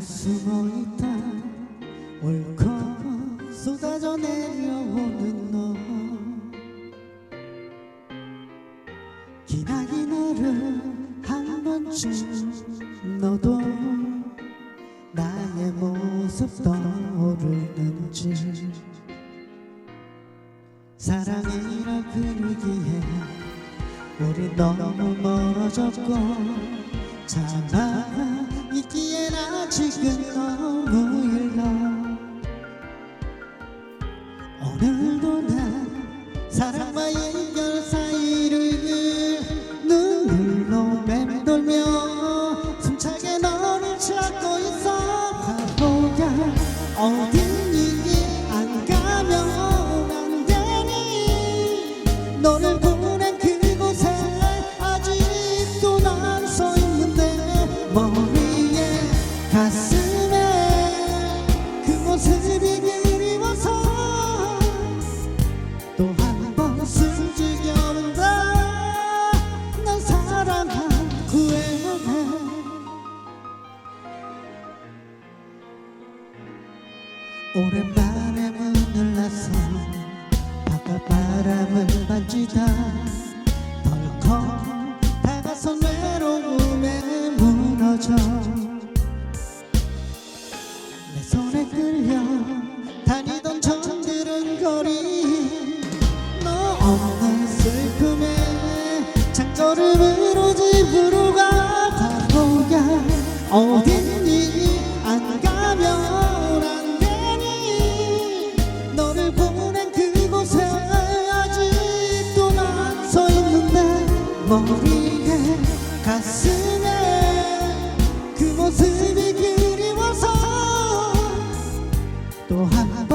숨어 있다. 울컥 쏟아져 내려오는 너. 기나긴 너를 한 번쯤 너도 나의 모습 떠오르는지 사랑이라 부르기에 우리 너무 멀어졌고 차마 아직은 너무 일러 오늘도 난 사랑과 연결 사이를 눈물로 맴돌며 숨차게 너를 찾고 있어. 바보야 어디 모습이 그리워서 또 한 번 숨지겨운다. 널 사랑한 후회하네 오랜만에 문을 나서 바깥 바람을 만지다 덜컥 다가선 외로움에 무너져 있는데 머리에 가슴에 그 모습이 그